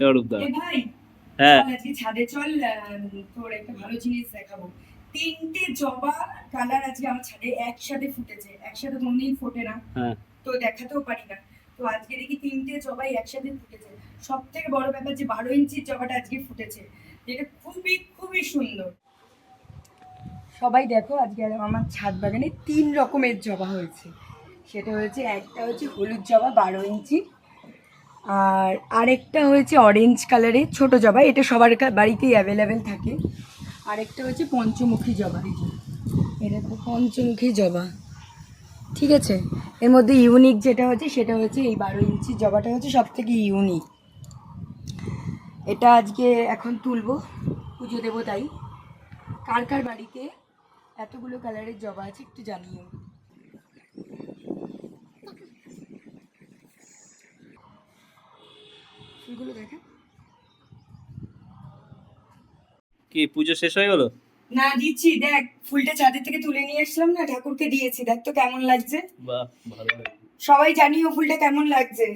অরূপদা হ্যাঁ। আজকে ছাদে চল তোর একটা ভালো জিনিস দেখাবো। তিনটে জবা কালার আজকে আমার ছাদে একসাথে ফুটেছে। একসাথে কোনদিন ফোটে না। হ্যাঁ। তো দেখাতেও পারি না। তো আজকে দেখি তিনটে জবাই একসাথে ফুটেছে। সব থেকে বড় ব্যাপার যে বারো ইঞ্চির জবাটা আজকে ফুটেছে। যেটা খুবই খুবই সুন্দর। সবাই দেখো আজকে আমার ছাদ বাগানে তিন রকমের জবা হয়েছে। সেটা হয়েছে একটা হচ্ছে হলুদ জবা বারো ইঞ্চি আর আরেকটা হয়েছে অরেঞ্জ কালারের ছোট জবা, এটা সবার বাড়িতেই অ্যাভেলেবেল থাকে। আরেকটা হয়েছে পঞ্চমুখী জবা। এটা তো পঞ্চমুখী জবা। ঠিক আছে? এর মধ্যে ইউনিক যেটা হচ্ছে, সেটা হচ্ছে এই বারো ইঞ্চি জবাটা হচ্ছে সব থেকে ইউনিক এটা আজকে এখন তুলবো, পুজো দেবো তাই। কার কার বাড়িতে এতগুলো কালারের জবা আছে একটু জানিও। ফুলগুলো দেখেন। কি পুজো শেষ হয়ে গেল? না দিচ্ছি দেখ ফুলটা চাঁদের থেকে তুলে নিয়ে এসলাম না ঠাকুরকে দিয়েছি দেখ তো কেমন লাগছে। বাহ ভালো লাগছে। সবাই জানিও ফুলটা কেমন লাগছে।